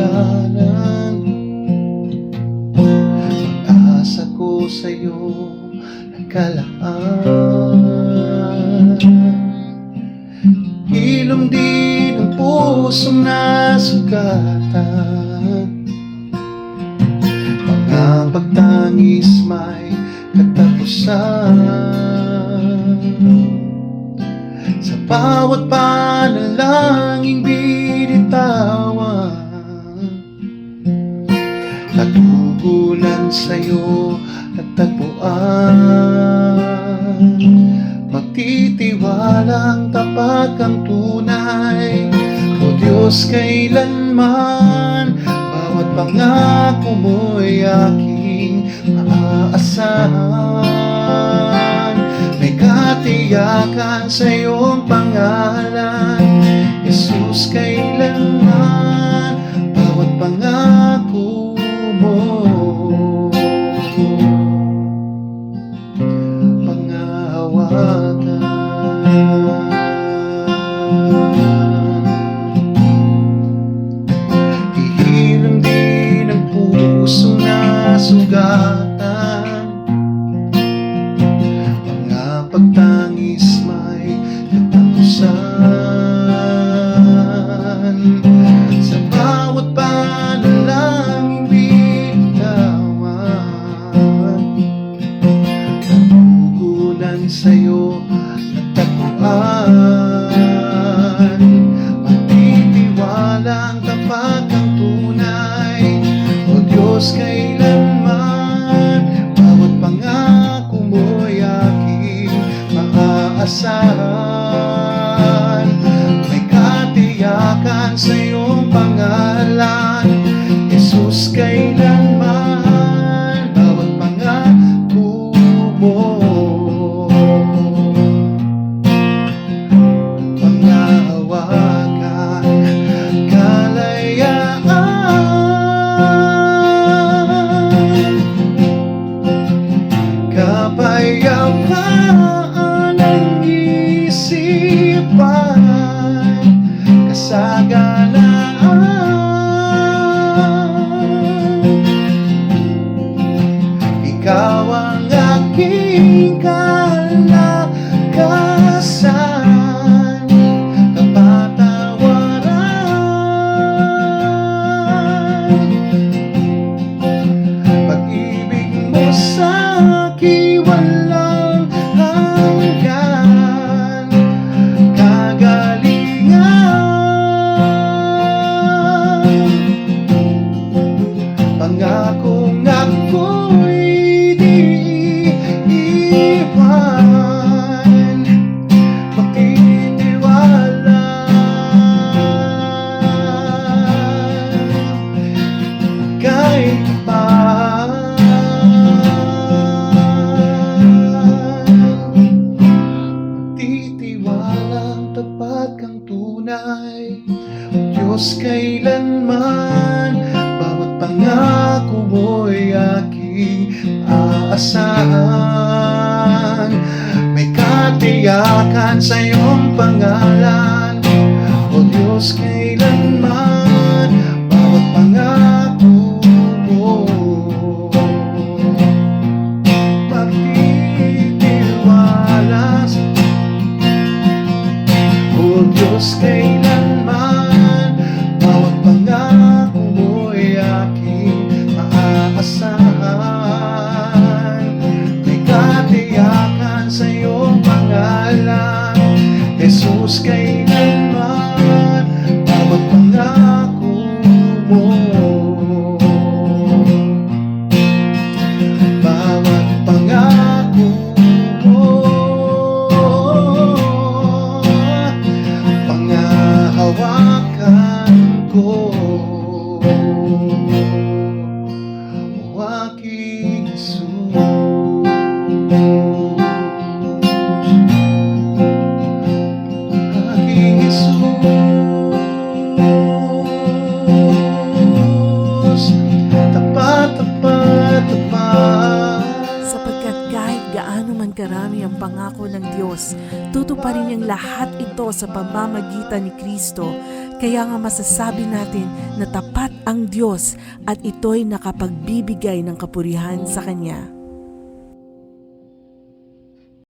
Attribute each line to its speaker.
Speaker 1: hangganan Pag-asa ko sa'yo nakalaan Hilom din ang pusong nasugatan. Mga pagtangis may katapusan. Sa bawat panalangin binitawan Natugulan sa'yo natagpuan Magtitiwalang tapat kang tunay. O Diyos kailanman Bawat pangako mo'y aking maaasahan. May katiyakan sa iyong pangalan Jesus kailanman katapusan Sa bawat panalangin binitawan Natugunan sa'yo mo pangako mo'y aking aasahan. May katiyakan sa iyong pangalan. O Diyos kailanman Bawat pangako mo. Magtitiwala sa o Diyos kailanman Jesus
Speaker 2: man karami ang pangako ng Diyos, tutuparin niyang lahat ito sa pamamagitan ni Kristo. Kaya nga masasabi natin na tapat ang Diyos at ito'y nakapagbibigay ng kapurihan sa Kanya.